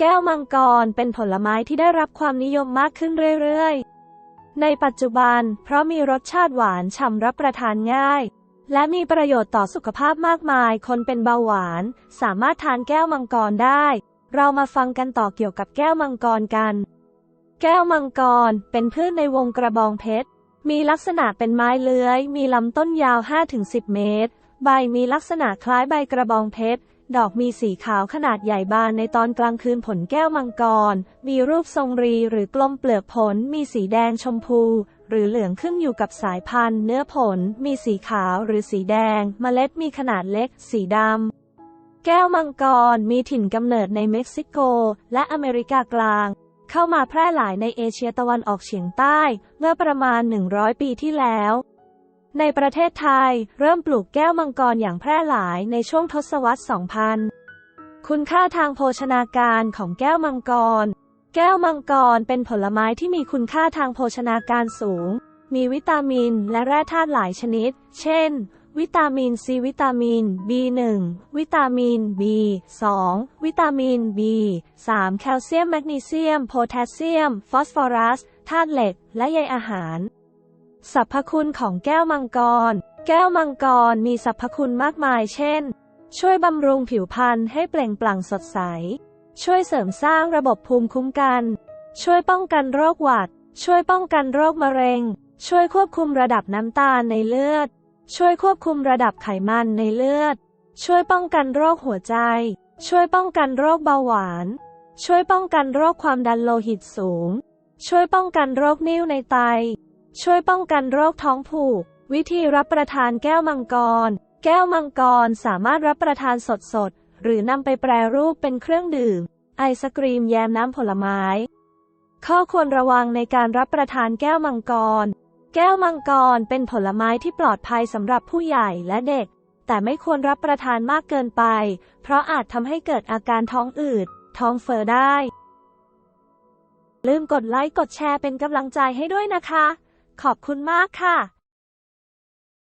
แก้วมังกรเป็นผลไม้ที่ได้รับความนิยมมากขึ้นเรื่อยๆ ในปัจจุบัน เพราะมีรสชาติหวานฉ่ำรับประทานง่าย และมีประโยชน์ต่อสุขภาพมากมาย คนเป็นเบาหวาน สามารถทานแก้วมังกรได้ เรามาฟังกันต่อเกี่ยวกับแก้วมังกรกัน แก้วมังกรเป็นพืชในวงกระบองเพชร มีลักษณะเป็นไม้เลื้อย มีลำต้นยาว 5-10 เมตร ใบมีลักษณะคล้ายใบกระบองเพชร ดอกมีสีขาวขนาดใหญ่บานในตอนกลางคืนผลแก้วมังกร มีรูปทรงรีหรือกลมเปลือกผล มีสีแดงชมพู หรือเหลืองขึ้นอยู่กับสายพันธุ์ เนื้อผล มีสีขาวหรือสีแดง เมล็ดมีขนาดเล็ก สีดำ แก้วมังกรมีถิ่นกำเนิดในเม็กซิโก และอเมริกากลาง เข้ามาแพร่หลายในเอเชียตะวันออกเฉียงใต้ เมื่อประมาณ 100 ปีที่แล้ว ในประเทศไทย เริ่มปลูกแก้วมังกรอย่างแพร่หลายในช่วงทศวรรษ 2000 คุณค่าทางโภชนาการของแก้วมังกร แก้วมังกรเป็นผลไม้ที่มีคุณค่าทางโภชนาการสูง มีวิตามินและแร่ธาตุหลายชนิด เช่น วิตามินซีวิตามิน B1 วิตามิน B2 วิตามิน B3 แคลเซียมแมกนีเซียม โพแทสเซียม ฟอสฟอรัสธาตุเหล็ก และใยอาหาร สรรพคุณของแก้วมังกร แก้วมังกรมีสรรพคุณมากมายเช่น ช่วยบำรุงผิวพรรณให้เปล่งปลั่งสดใส ช่วยเสริมสร้างระบบภูมิคุ้มกัน ช่วยป้องกันโรคหวัด ช่วยป้องกันโรคมะเร็ง ช่วยควบคุมระดับน้ำตาลในเลือด ช่วยควบคุมระดับไขมันในเลือด ช่วยป้องกันโรคหัวใจ ช่วยป้องกันโรคเบาหวาน ช่วยป้องกันโรคความดันโลหิตสูง ช่วยป้องกันโรคนิ่วในไต ช่วยป้องกันโรคท้องผูก วิธีรับประทานแก้วมังกร แก้วมังกรสามารถรับประทานสดๆ หรือนำไปแปรรูปเป็นเครื่องดื่ม ไอศกรีมแยมน้ำผลไม้ ข้อควรระวังในการรับประทานแก้วมังกร แก้วมังกรเป็นผลไม้ที่ปลอดภัยสำหรับผู้ใหญ่และเด็ก แต่ไม่ควรรับประทานมากเกินไป เพราะอาจทำให้เกิดอาการท้องอืด ท้องเฟ้อได้ ลืมกดไลค์กดแชร์เป็นกำลังใจให้ด้วยนะคะ ขอบคุณมากค่ะ